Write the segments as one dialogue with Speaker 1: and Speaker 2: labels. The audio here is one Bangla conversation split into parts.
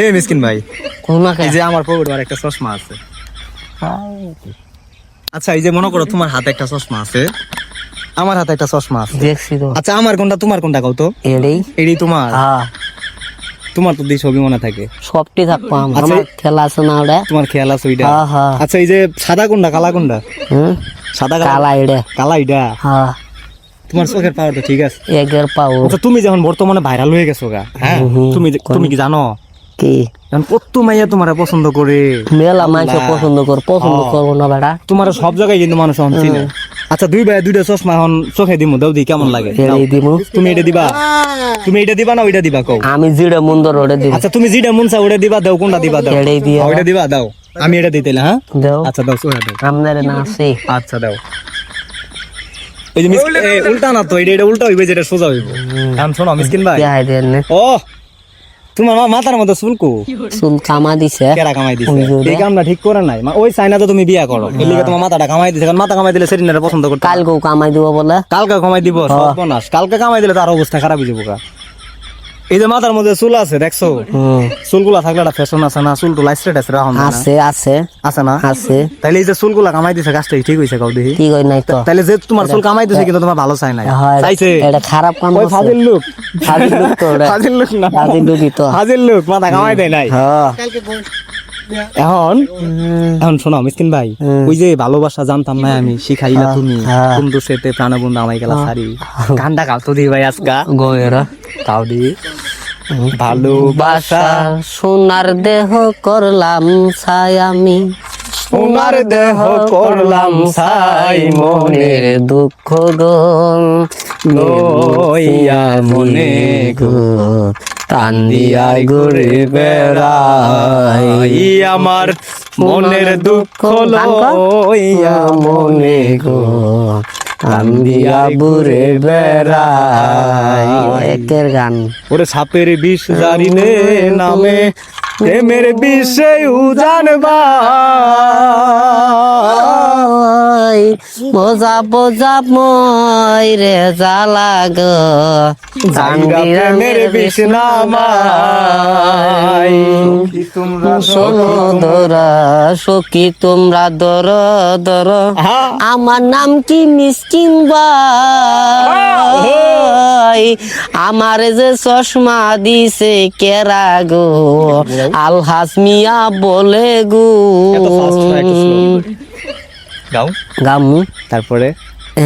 Speaker 1: এ মিসকিন ভাই এই যে আমার পকেটে আর একটা চশমা আছে। আচ্ছা এই যে মনে করো তোমার হাতে একটা চশমা আছে আমার হাতে একটা চশমা আছে।
Speaker 2: দেখছি তো।
Speaker 1: আচ্ছা আমার কোনটা তোমার কোনটা কও তো?
Speaker 2: এড়েই
Speaker 1: তোমার?
Speaker 2: হ্যাঁ।
Speaker 1: তোমার তো দিয়ে ছবি মনে থাকে।
Speaker 2: সবটি থাকব
Speaker 1: আচ্ছা।
Speaker 2: আমার খেলা আছে না ওটা?
Speaker 1: তোমার খেয়াল আছে ওইটা?
Speaker 2: হ্যাঁ হ্যাঁ।
Speaker 1: আচ্ছা এই যে সাদা কোনটা কালা কোনটা? সাদা কালা?
Speaker 2: এড়ে
Speaker 1: কালা এটা?
Speaker 2: হ্যাঁ।
Speaker 1: তোমার চোখের পাওয়ার তো ঠিক আছে।
Speaker 2: এগের পাও
Speaker 1: আচ্ছা তুমি যখন বর্তমানে ভাইরাল হয়ে গেছো গা হ্যাঁ? তুমি তুমি কি জানো?
Speaker 2: কি?
Speaker 1: কত মাইয়া তোমার পছন্দ করে।
Speaker 2: মেলা মানুষ পছন্দ কর পছন্দ। করব না বেড়া।
Speaker 1: তোমার সব জায়গায় কিন্তু মানুষ চিনে। আচ্ছা দুই ভাই দুইটা চশমা এখন চোখে দিমু দাও দি কেমন লাগে? তুমি এটা দিবা? তুমি এটা দিবা না ওইটা দিবা কও?
Speaker 2: আমি জিড়ে মুন্দর ওটা দিব
Speaker 1: আচ্ছা তুমি যেটা মন চাও ওটা দিবা দাও কোনটা দিবা দাও? ওইটা দিবা দাও। আমি এটা দিতে হ্যাঁ?
Speaker 2: দেও।
Speaker 1: আচ্ছা দাও সোয়া দাও।
Speaker 2: আপনার না আছে
Speaker 1: আচ্ছা দাও। এই যে মিস- উল্টা না তো এটা এটা উল্টা হইবে যেটা সোজা হইব। এখন শোনো মিসকিন ভাই। ও! তোমার মা- মাথার মধ্যে চুলকু
Speaker 2: চুল কামা দিছে।
Speaker 1: কেরা কামাই দিছে। এই কামটা ঠিক করে নাই। ওই চাইনা তো তুমি বিয়া করো। এর লিগে তোমার মাথাটা কামাই দিছে কারণ মাথা কামাই দিলে সেদিনের পছন্দ করতে
Speaker 2: কালকেও কামাই দিব বলে।
Speaker 1: কালকে কামাই দিব সর্বনাশ। কালকে কামাই দিলে তার অবস্থা খারাপ হয়ে যাব। এই যে মাথার মধ্যে চুল আছে দেখছ? চুলগুলা থাকলে একটা ফ্যাশন আছে না? চুল টুলা স্ট্রেট আছে রাখুন
Speaker 2: আছে আছে।
Speaker 1: আছে না?
Speaker 2: আছে।
Speaker 1: তাইলে এই যে চুলগুলা কামাই দিছে গাছটা ঠিক হইছে কাউ দেখি?
Speaker 2: কি কই নাই তো।
Speaker 1: তাইলে যে তোমার চুল কামাই দিছে কিন্তু তোমার ভালো চাই নাই। চাইছে?
Speaker 2: এটা খারাপ কাম
Speaker 1: ওই ফাজিল লোক।
Speaker 2: ফাজিল লোক তো
Speaker 1: ফাজিল লোক না।
Speaker 2: ফাজিল লোকই তো।
Speaker 1: ফাজিল লোক মাথা কামাই দেয় নাই।
Speaker 2: হ্যাঁ।
Speaker 1: এখন?
Speaker 2: হুম,
Speaker 1: এখন শোনো মিসকিন ভাই ওই যে ভালোবাসা জানতাম না আমি শিখাইলা তুমি
Speaker 2: হ্যাঁ।
Speaker 1: বন্ধু সেতে প্রাণবন্ধু আমায় গেলা সারি। গানটা গাও তো দি ভাই আজকা
Speaker 2: গয়েরা
Speaker 1: তাও দি। ভালোবাসা।
Speaker 2: সোনার দেহ করলাম ছাই আমি।
Speaker 1: সোনার দেহ করলাম ছাই মনের
Speaker 2: দুঃখ গো।
Speaker 1: লইয়া মনে গো।
Speaker 2: টান
Speaker 1: দিয়া ঘুরে বেড়াই। আমার মনের দুঃখ লইয়া মনে গো কান্দিয়া বুড়ে বেড়াই।
Speaker 2: একের গান।
Speaker 1: ওরে সাপের বিষ জারিনে নামে প্রেমের বিষে উজানবা
Speaker 2: বোঝা বোঝা মই রে জ্বালা গো। শোনো দরা সখী তোমরা দর দর। আমার নাম কি মিসকিন ভাই? আমার যে চশমা দিছে কেরা গো? আলহাস মিয়া বলে গো।
Speaker 1: গাও।
Speaker 2: গামু।
Speaker 1: তারপরে?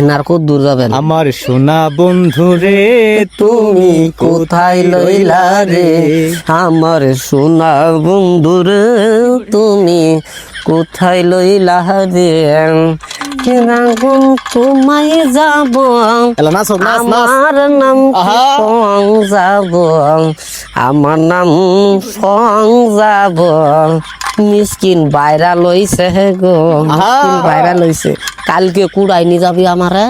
Speaker 2: নারকো দূর যাবেন
Speaker 1: আমার সোনা বন্ধু রে তুমি
Speaker 2: কোথায় লইলা রে? আমার সোনা বন্ধু রে তুমি কোথায় লইলা রে? তোমায় যাব।
Speaker 1: হোক, নাচ নাচ।
Speaker 2: আমার নাম। সং যাব আমার নাম সং যাব। মিসকিন বাইরা লইছে গো মিসকিন বাইরা লইছে কালকে কুড়াই নি যাবি আমারে?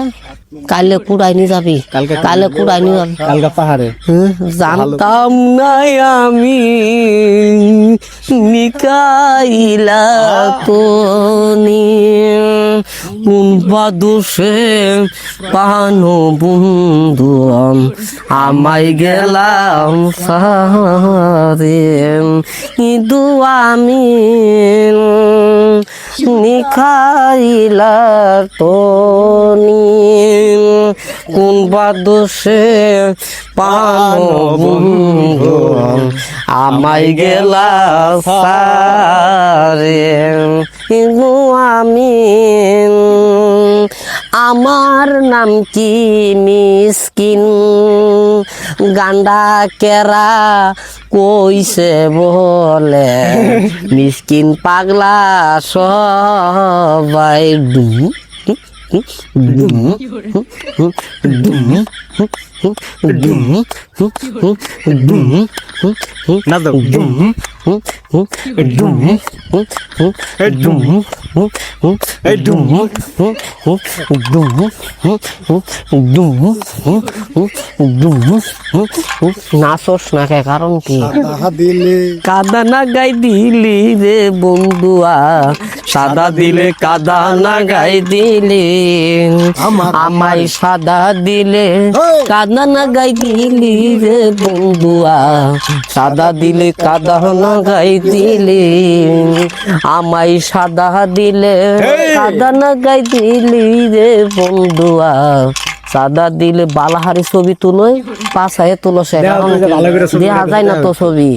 Speaker 2: কালে কুড়াই নি যাবি?
Speaker 1: কালকে
Speaker 2: কালে কুড়াই নি যাবি?
Speaker 1: কালকা পাহাড়ে।
Speaker 2: হ্যাঁ, জানতাম নাই আমি নিকাইলা তো কোন বাদুষে পানো বন্ধু আমাই গেলাম সারে কিন্তু আমি নিখাইলা তো কোন বাদুষে পানো আমায় গেলা সারে আমি আমার নাম কি মিসকিন? গান্ডা কেরা কইছে বলে? মিসকিন পাগলা সবাই ডুম নাচস না কে কারণ কি? কাদা না গাই দিলি রে বন্ধুয়া। সাদা দিলে কাদা না গাই দিলে আমায় সাদা দিলে কাদা না গাই দিলি রে বন্ধুয়া। সাদা দিলে কাদা না গাই দিলি। আমাই সাদা দিলে সাদা না গাই দিলি রে বন্ধুয়া। সাদা দিলে বালাহারি ছবি তুলোয় পাশায় তুলো সে দেখা যায় না তো ছবি।